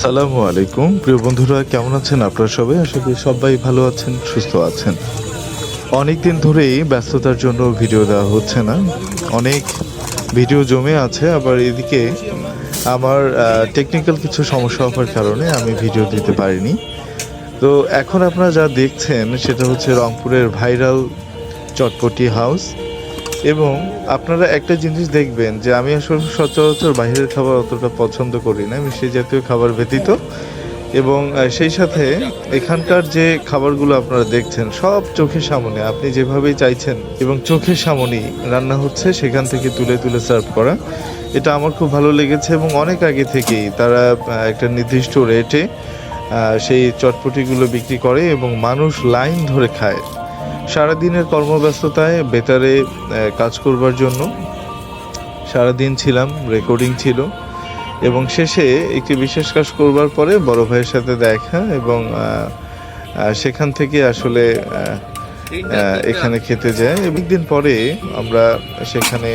সালামু আলাইকুম। প্রিয় বন্ধুরা, কেমন আছেন আপনারা সবাই? আশা করি সবাই ভালো আছেন, সুস্থ আছেন। অনেক দিন ধরেই ব্যস্ততার জন্য ভিডিও দেওয়া হচ্ছে না। অনেক ভিডিও জমে আছে, আবার এদিকে আমার টেকনিক্যাল কিছু সমস্যা হওয়ার কারণে আমি ভিডিও দিতে পারিনি। তো এখন আপনারা যা দেখছেন, সেটা হচ্ছে রংপুরের ভাইরাল চটপটি হাউস। এবং আপনারা একটা জিনিস দেখবেন যে আমি আসলে সচরাচর বাইরের খাবার অতটা পছন্দ করি না সেই জাতীয় খাবার ব্যতীত। এবং সেই সাথে এখানকার যে খাবারগুলো আপনারা দেখছেন, সব চোখের সামনে, আপনি যেভাবেই চাইছেন, এবং চোখের সামনেই রান্না হচ্ছে, সেখান থেকে তুলে তুলে সার্ভ করা। এটা আমার খুব ভালো লেগেছে এবং অনেক আগে থেকেই তারা একটা নির্দিষ্ট রেটে সেই চটপটিগুলো বিক্রি করে এবং মানুষ লাইন ধরে খায়। সারাদিনের কর্মব্যস্ততায় বেতারে কাজ করবার জন্য সারাদিন ছিলাম, রেকর্ডিং ছিল এবং শেষে একটি বিশেষ কাজ করবার পরে বড় ভাইয়ের সাথে দেখা এবং সেখান থেকে আসলে এখানে খেতে যাই এবং দিন পরে আমরা সেখানে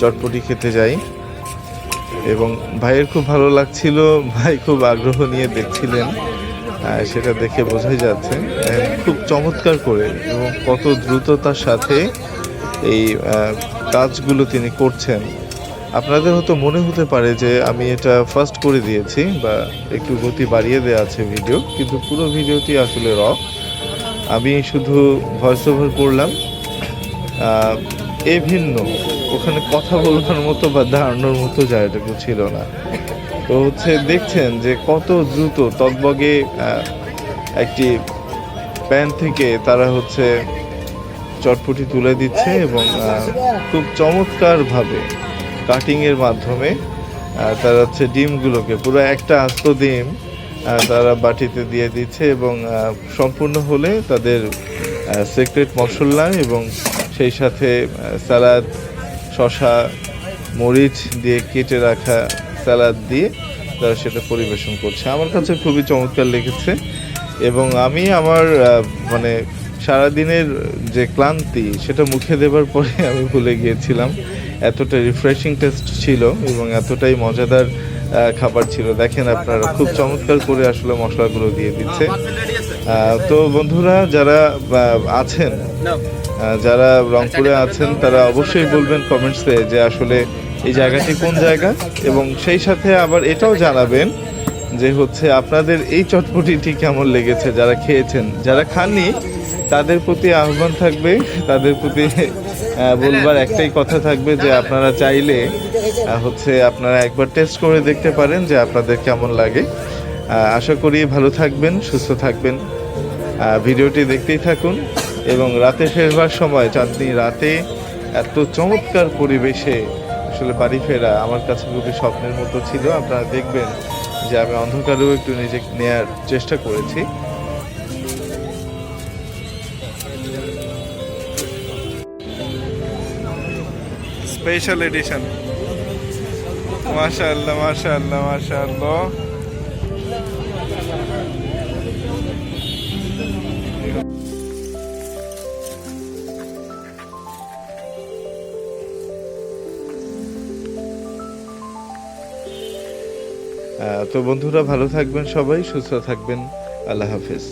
চটপটি খেতে যাই এবং ভাইয়ের খুব ভালো লাগছিল, ভাই খুব আগ্রহ নিয়ে দেখছিলেন। সেটা দেখে বোঝাই যাচ্ছে। খুব চমৎকার করে এবং কত দ্রুততার সাথে এই কাজগুলো তিনি করছেন। আপনাদের হয়তো মনে হতে পারে যে আমি এটা ফার্স্ট করে দিয়েছি বা একটু গতি বাড়িয়ে দেওয়া আছে ভিডিও কিন্তু পুরো ভিডিওটি আসলে র আমি শুধু ভয়েস ওভার করলাম। এ ভিন্ন। ওখানে কথা বলবার মতো বা দাঁড়ানোর মতো জায়গাটুকু ছিল না। তো হচ্ছে দেখছেন যে কত দ্রুত তকবগে আহ, একটি প্যান থেকে তারা হচ্ছে চটপটি তুলে দিচ্ছে এবং খুব চমৎকারভাবে কাটিংয়ের মাধ্যমে তারা হচ্ছে ডিমগুলোকে পুরো একটা আস্ত ডিম তারা বাটিতে দিয়ে দিচ্ছে এবং সম্পূর্ণ হলে তাদের সিক্রেট মশলা এবং সেই সাথে স্যালাড শশা মরিচ দিয়ে কেটে রাখা স্যালাড দিয়ে তারা সেটা পরিবেশন করছে। আমার কাছে খুবই চমৎকার লেগেছে এবং আমি আমার মানে সারাদিনের যে ক্লান্তি সেটা মুখে দেবার পরে আমি ভুলে গিয়েছিলাম। এতটা রিফ্রেশিং টেস্ট ছিল এবং এতটাই মজাদার খাবার ছিল। দেখেন আপনারা, খুব চমৎকার করে আসলে মশলাগুলো দিয়ে দিচ্ছে। তো বন্ধুরা, যারা আছেন যারা রংপুরে আছেন, তারা অবশ্যই বলবেন কমেন্টসে যে আসলে এই জায়গাটি কোন জায়গা? এবং সেই সাথে আবার এটাও জানাবেন যে হচ্ছে আপনাদের এই চটপটিটি কেমন লেগেছে যারা খেয়েছেন। যারা খাননি, তাদের প্রতি আহ্বান থাকবে, তাদের প্রতি বলবার একটাই কথা থাকবে যে আপনারা চাইলে হচ্ছে আপনারা একবার টেস্ট করে দেখতে পারেন যে আপনাদের কেমন লাগে। আশা করি ভালো থাকবেন, সুস্থ থাকবেন। ভিডিওটি দেখতেই থাকুন এবং রাতে ফেরবার সময়, চাঁদনি রাতে এত চমৎকার পরিবেশে আসলে বাড়ি ফেরা আমার কাছে খুবই স্বপ্নের মতো ছিল। আপনারা দেখবেন যে আমি অন্ধকারেও একটু নিজে নেয়ার চেষ্টা করেছি। স্পেশাল এডিশন মাশাআল্লাহ মাশাআল্লাহ মাশাআল্লাহ। তো বন্ধুরা ভালো থাকবেন সবাই সুস্থ থাকবেন। আল্লাহ হাফেজ।